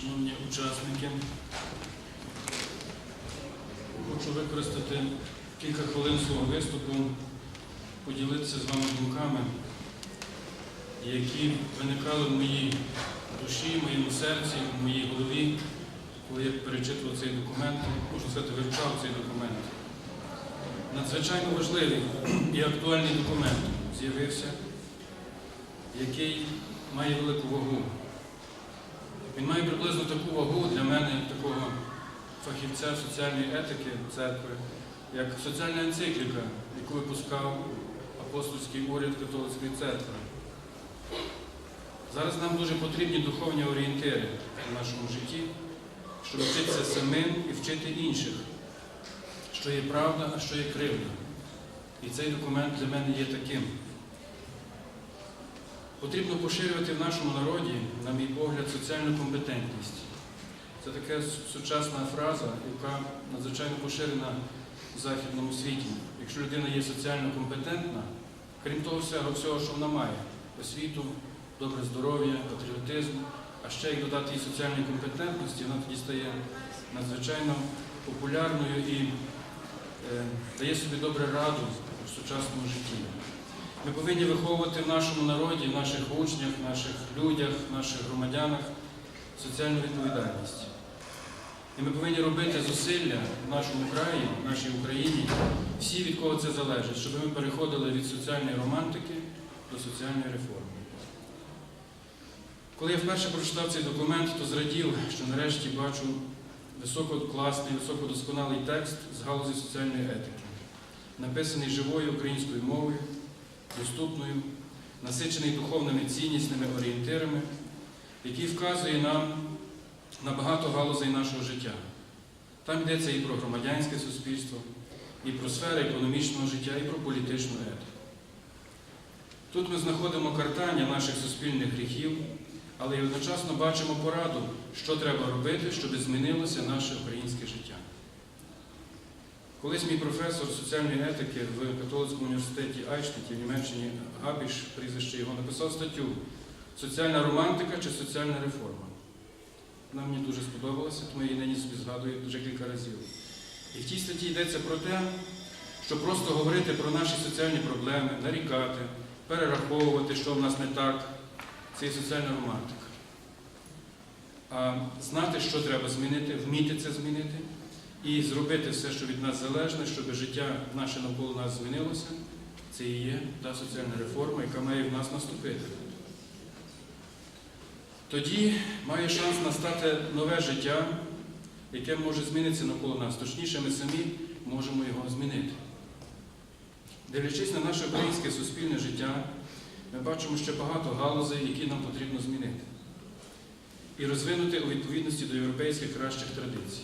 шановні учасники. Хочу використати кілька хвилин свого виступу, поділитися з вами думками, які виникали в моїй душі, в моєму серці, в моїй голові, коли я перечитував цей документ, можна сказати, вивчав цей документ. Надзвичайно важливий і актуальний документ з'явився, який має велику вагу. Він має приблизно таку вагу для мене, як такого фахівця соціальної етики церкви, як соціальна енцикліка, яку випускав апостольський уряд католицької церкви. Зараз нам дуже потрібні духовні орієнтири в нашому житті, щоб вчитися самим і вчити інших, що є правда, а що є кривда. І цей документ для мене є таким. Потрібно поширювати в нашому народі, на мій погляд, соціальну компетентність. Це така сучасна фраза, яка надзвичайно поширена в західному світі. Якщо людина є соціально компетентна, крім того всього, всього, що вона має, освіту, добре здоров'я, патріотизм, а ще й додати їй соціальної компетентності, вона тоді стає надзвичайно популярною і е, дає собі добре раду в сучасному житті. Ми повинні виховувати в нашому народі, в наших учнях, в наших людях, в наших громадянах соціальну відповідальність. І ми повинні робити зусилля в нашому краї, в нашій Україні, всі, від кого це залежить, щоб ми переходили від соціальної романтики до соціальної реформи. Коли я вперше прочитав цей документ, то зрадів, що нарешті бачу висококласний, високодосконалий текст з галузі соціальної етики, написаний живою українською мовою, доступною, насичений духовними ціннісними орієнтирами, який вказує нам на багато галузей нашого життя. Там йдеться і про громадянське суспільство, і про сфери економічного життя, і про політичну етику. Тут ми знаходимо картання наших суспільних гріхів, але й одночасно бачимо пораду, що треба робити, щоб змінилося наше українське життя. Колись мій професор соціальної етики в католицькому університеті Айштеті в Німеччині Габіш, прізвище його, написав статтю Соціальна романтика чи соціальна реформа. Вона мені дуже сподобалася, тому я її нині собі згадую вже кілька разів. І в тій статті йдеться про те, що просто говорити про наші соціальні проблеми, нарікати, перераховувати, що в нас не так, це є соціальна романтика. А знати, що треба змінити, вміти це змінити і зробити все, що від нас залежне, щоб життя наше навколо нас змінилося, це і є та соціальна реформа, яка має в нас наступити. Тоді має шанс настати нове життя, яке може змінитися навколо нас. Точніше, ми самі можемо його змінити. Дивлячись на наше українське суспільне життя, ми бачимо ще багато галузей, які нам потрібно змінити. І розвинути у відповідності до європейських кращих традицій.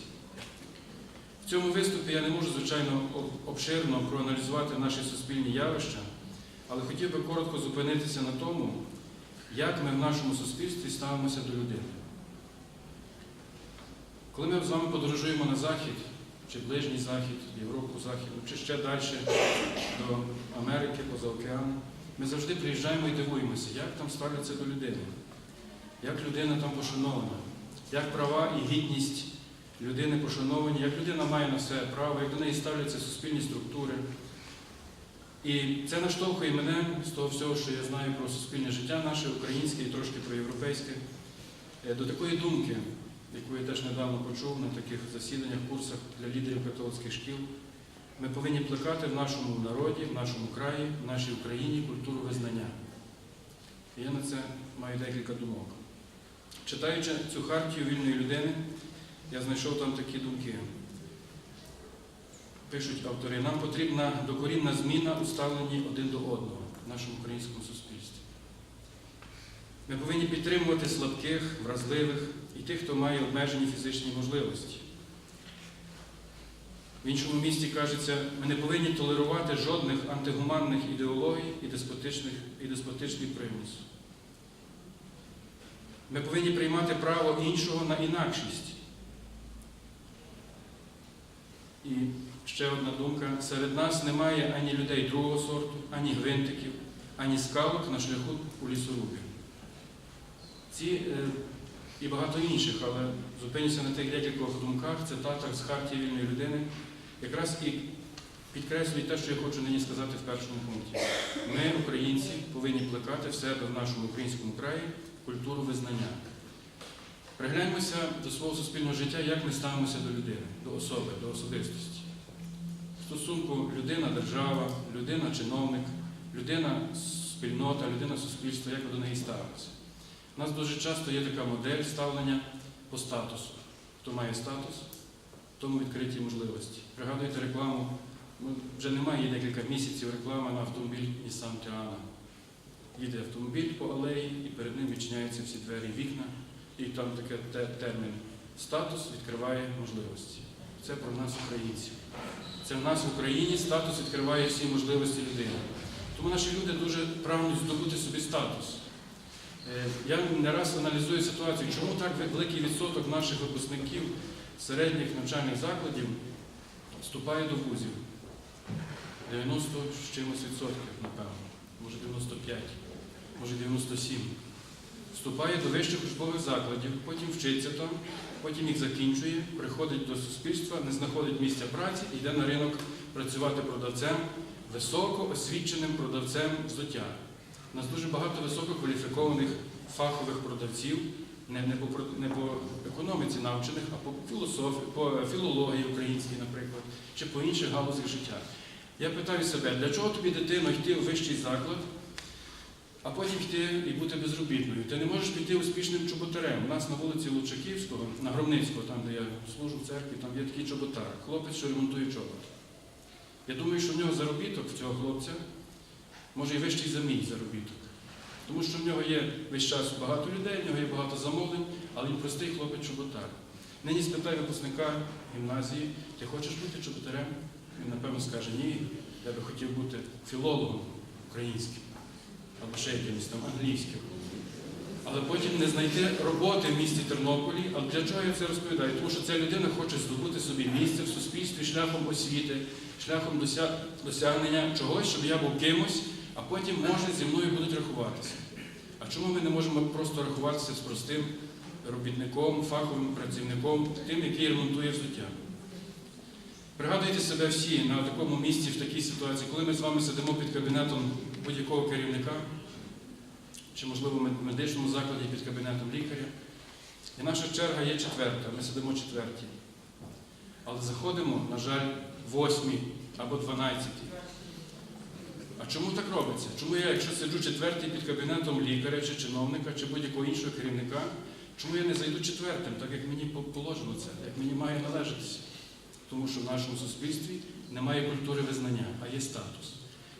В цьому виступі я не можу, звичайно, обширно проаналізувати наші суспільні явища, але хотів би коротко зупинитися на тому, як ми в нашому суспільстві ставимося до людини. Коли ми з вами подорожуємо на Захід, чи Ближній Захід, Європу Західну, чи ще далі до Америки, поза океаном, ми завжди приїжджаємо і дивуємося, як там ставляться до людини, як людина там пошанована, як права і гідність людини пошановані, як людина має на все право, як до неї ставляться суспільні структури. І це наштовхує мене з того всього, що я знаю про суспільне життя наше, українське і трошки про європейське, е, до такої думки, яку я теж недавно почув на таких засіданнях, курсах для лідерів католицьких шкіл. Ми повинні плекати в нашому народі, в нашому краї, в нашій Україні культуру визнання. І я на це маю декілька думок. Читаючи цю хартію вільної людини, я знайшов там такі думки. Пишуть автори, нам потрібна докорінна зміна у ставленні один до одного в нашому українському суспільстві. Ми повинні підтримувати слабких, вразливих і тих, хто має обмежені фізичні можливості. В іншому місті кажеться, ми не повинні толерувати жодних антигуманних ідеологій і деспотичних, і деспотичних примусів. Ми повинні приймати право іншого на інакшість. І ще одна думка. Серед нас немає ані людей другого сорту, ані гвинтиків, ані скалок на шляху у лісорубі. Ці е, і багато інших, але зупинюся на тих декількох думках, цитатах з хартії вільної людини, якраз і підкреслюють те, що я хочу нині сказати в першому пункті. Ми, українці, повинні плекати в себе в нашому українському краї культуру визнання. Пригляньмося до свого суспільного життя, як ми ставимося до людини, до особи, до особистості. Стосунку людина-держава, людина-чиновник, людина-спільнота, людина-суспільство, як ви до неї ставитеся. У нас дуже часто є така модель ставлення по статусу. Хто має статус, тому відкриті можливості. Пригадуєте рекламу, ну, вже немає декілька місяців реклами на автомобіль Nissan Tiana. Їде автомобіль по алеї, і перед ним відчиняються всі двері, вікна, і там таке те- термін статус відкриває можливості. Це про нас, українців. Це в нас в Україні статус відкриває всі можливості людини. Тому наші люди дуже прагнуть здобути собі статус. Е, Я не раз аналізую ситуацію, чому так великий відсоток наших випускників середніх навчальних закладів вступає до вузів. 90 з чимось відсотків, напевно, може 95, може 97. Вступає до вищих учбових закладів, потім вчиться там, потім їх закінчує, приходить до суспільства, не знаходить місця праці і йде на ринок працювати продавцем, високоосвіченим продавцем взуття. У нас дуже багато висококваліфікованих фахових продавців, не, не, по, не по економіці навчених, а по філософії, по філології українській, наприклад, чи по інших галузях життя. Я питаю себе, для чого тобі дитино йти у вищий заклад, а потім йти і бути безробітною? Ти не можеш піти успішним чоботарем. У нас на вулиці Лучаківського, на Громницького, там, де я служу в церкві, там є такий чоботар, хлопець, що ремонтує чобот. Я думаю, що в нього заробіток в цього хлопця може і вищий за мій заробіток. Тому що в нього є весь час багато людей, в нього є багато замовлень, але він простий хлопець чоботар. Нині спитай випускника гімназії, ти хочеш бути чоботарем? Він напевно скаже, ні, я би хотів бути філологом українським або ще якимось там англійським. Але потім не знайти роботи в місті Тернополі. А для чого я це розповідаю? Тому що ця людина хоче здобути собі місце в суспільстві шляхом освіти, шляхом дося- досягнення чогось, щоб я був кимось, а потім, може, зі мною будуть рахуватися. А чому ми не можемо просто рахуватися з простим робітником, фаховим працівником, тим, який ремонтує взуття? Пригадуйте себе всі на такому місці, в такій ситуації, коли ми з вами сидимо під кабінетом будь-якого керівника, чи, можливо, в медичному закладі під кабінетом лікаря. І наша черга є четверта, ми сидимо четверті. Але заходимо, на жаль, восьмі або дванадцяті. А чому так робиться? Чому я, якщо сиджу четвертий під кабінетом лікаря чи чиновника, чи будь-якого іншого керівника, чому я не зайду четвертим, так як мені по- положено це, як мені має належатися? Тому що в нашому суспільстві немає культури визнання, а є статус.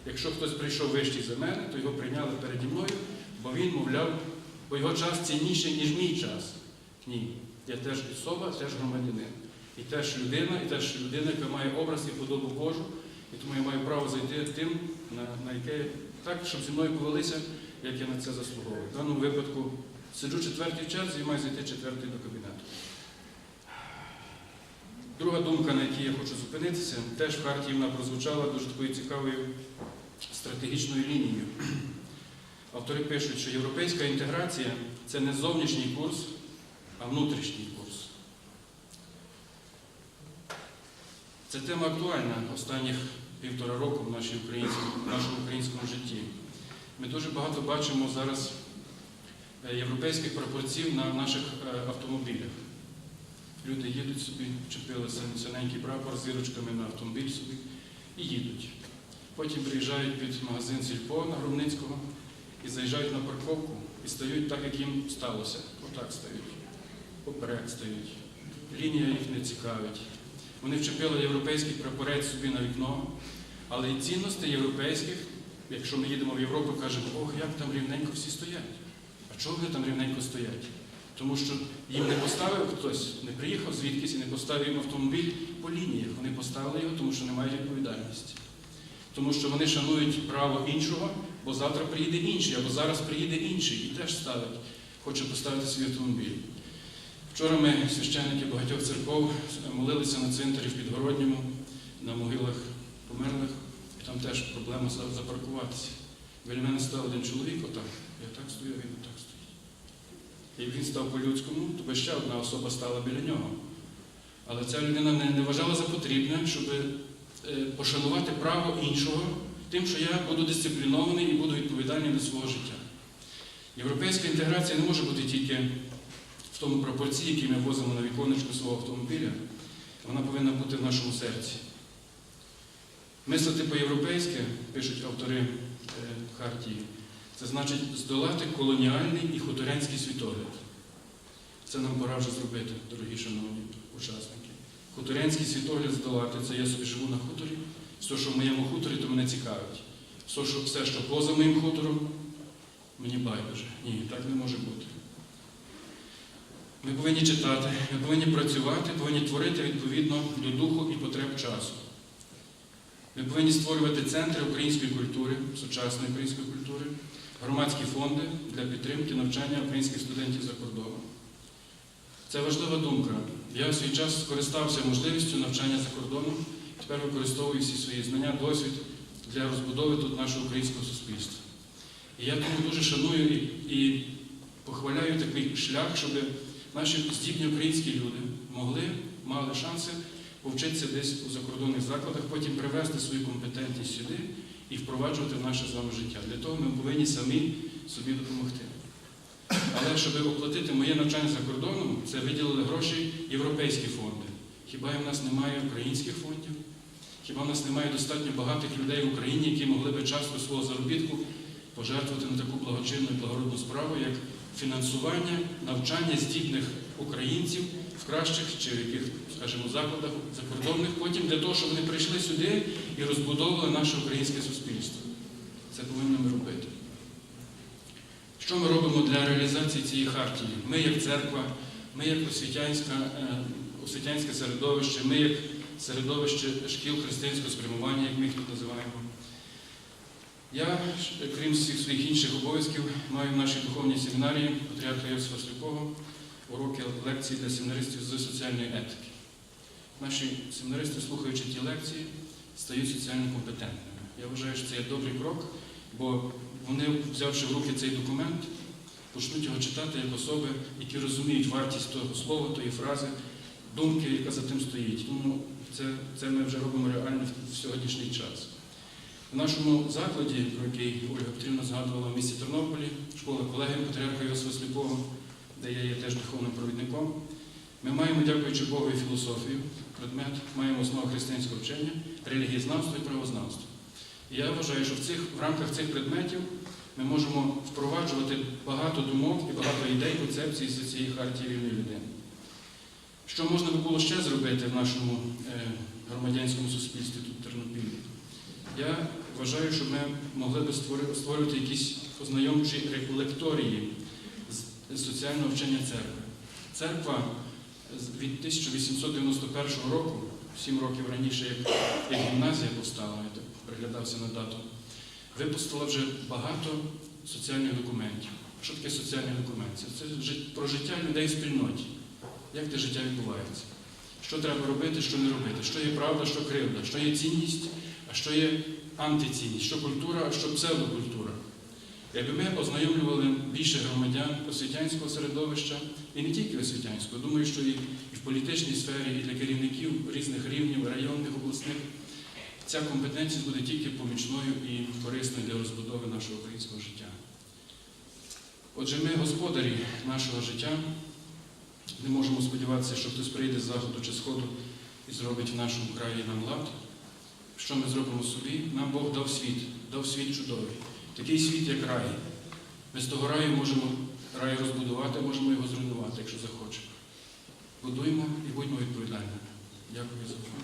Якщо хтось прийшов вищий за мене, то його прийняли переді мною, бо він, мовляв, бо його час цінніший, ніж мій час. Ні. Я теж особа, теж громадянин. І теж людина, і теж людина, яка має образ і подобу Божу. І тому я маю право зайти тим, на, на яке так, щоб зі мною повелися, як я на це заслуговую. В даному випадку сиджу четвертій в черзі і маю зайти четвертий до кабінету. Друга думка, на якій я хочу зупинитися, теж в хартії вона прозвучала дуже такою цікавою стратегічною лінією. Автори пишуть, що європейська інтеграція це не зовнішній курс, а внутрішній курс. Це тема актуальна останніх півтора року в, нашій в нашому українському житті. Ми дуже багато бачимо зараз е, європейських прапорців на наших е, автомобілях. Люди їдуть собі, чепили син- синенький прапор з зірочками на автомобіль собі і їдуть. Потім приїжджають під магазин Сільпо на Громницького і заїжджають на парковку і стають так, як їм сталося. Отак стають. Поперек стають. Лінія їх не цікавить. Вони вчепили європейський прапорець собі на вікно, але і цінності європейських, якщо ми їдемо в Європу, кажемо, ох, як там рівненько всі стоять. А чого вони там рівненько стоять? Тому що їм не поставив хтось, не приїхав звідкись і не поставив їм автомобіль по лініях. Вони поставили його, тому що не мають відповідальності. Тому що вони шанують право іншого, бо завтра приїде інший, або зараз приїде інший і теж ставить, хоче поставити свій автомобіль. Вчора ми, священники багатьох церков, молилися на цвинтарі в Підгородньому, на могилах померлих, і там теж проблема запаркуватися. Біля мене став один чоловік, отак. Я так стою, він отак стоїть. Як він став по-людському, то ще одна особа стала біля нього. Але ця людина не, не вважала за потрібне, щоб е, пошанувати право іншого тим, що я буду дисциплінований і буду відповідальний до свого життя. Європейська інтеграція не може бути тільки в тому пропорції, які ми возимо на віконечку свого автомобіля. Вона повинна бути в нашому серці. Мислити по-європейськи, пишуть автори е, Хартії, це значить здолати колоніальний і хуторянський світогляд. Це нам пора вже зробити, дорогі шановні учасники. Хуторянський світогляд здолати це я собі живу на хуторі. Все, що в моєму хуторі, то мене цікавить. Все, що, все, що поза моїм хутором, мені байдуже. Ні, так не може бути. Ми повинні читати, ми повинні працювати, повинні творити відповідно до духу і потреб часу. Ми повинні створювати центри української культури, сучасної української культури, громадські фонди для підтримки навчання українських студентів за кордоном. Це важлива думка. Я в свій час скористався можливістю навчання за кордоном, тепер використовую всі свої знання, досвід для розбудови тут нашого українського суспільства. І я тому дуже шаную і, і похваляю такий шлях, щоб наші здібні українські люди могли, мали шанси повчитися десь у закордонних закладах, потім привести свою компетентність сюди і впроваджувати в наше з вами життя. Для того ми повинні самі собі допомогти. Але щоб оплатити моє навчання за кордоном, це виділили гроші європейські фонди. Хіба в нас немає українських фондів? Хіба в нас немає достатньо багатих людей в Україні, які могли би частку свого заробітку пожертвувати на таку благочинну і благородну справу, як фінансування навчання здібних українців в кращих чи в яких, скажімо, закладах закордонних, потім для того, щоб вони прийшли сюди і розбудовували наше українське суспільство. Це повинні ми робити. Що ми робимо для реалізації цієї хартії? Ми як церква, ми як е, освітянське середовище, ми як середовище шкіл християнського спрямування, як ми їх тут називаємо. Я, крім всіх своїх інших обов'язків, маю в нашій духовній семінарії Патріарха Йосифа Сліпого уроки лекції для семінаристів з соціальної етики. Наші семінаристи, слухаючи ті лекції, стають соціально компетентними. Я вважаю, що це є добрий крок, бо вони, взявши в руки цей документ, почнуть його читати як особи, які розуміють вартість того слова, тої фрази, думки, яка за тим стоїть. Тому це, це ми вже робимо реально в сьогоднішній час. В нашому закладі, про який Ольга Петрівна згадувала в місті Тернополі, школа колеги Патріарха Йосифа Сліпого, де я є теж духовним провідником, ми маємо, дякуючи Богу, і філософію, предмет, маємо основу християнського вчення, релігієзнавство і правознавство. І я вважаю, що в, цих, в рамках цих предметів ми можемо впроваджувати багато думок і багато ідей, концепцій з цієї хартії вільної людини. Що можна би було ще зробити в нашому е, громадянському суспільстві тут в Тернопіллі? Я вважаю, що ми могли би створювати якісь ознайомчі лекторії з, з соціального вчення церкви. Церква від 1891 року, сім років раніше, як, гімназія повстала, я так приглядався на дату, випустила вже багато соціальних документів. Що таке соціальні документи? Це про життя людей в спільноті. Як те життя відбувається? Що треба робити, що не робити, що є правда, що кривда, що є цінність, а що є антицінність, що культура, а що псевдокультура. Якби ми ознайомлювали більше громадян освітянського середовища, і не тільки освітянського, думаю, що і в політичній сфері, і для керівників різних рівнів, районних, обласних, ця компетентність буде тільки помічною і корисною для розбудови нашого українського життя. Отже, ми господарі нашого життя. Не можемо сподіватися, що хтось прийде з заходу чи сходу і зробить в нашому краї нам лад. Що ми зробимо собі? Нам Бог дав світ, дав світ чудовий. Такий світ, як рай. Ми з того раю можемо рай розбудувати, можемо його зруйнувати, якщо захочемо. Будуємо і будьмо відповідальними. Дякую за увагу.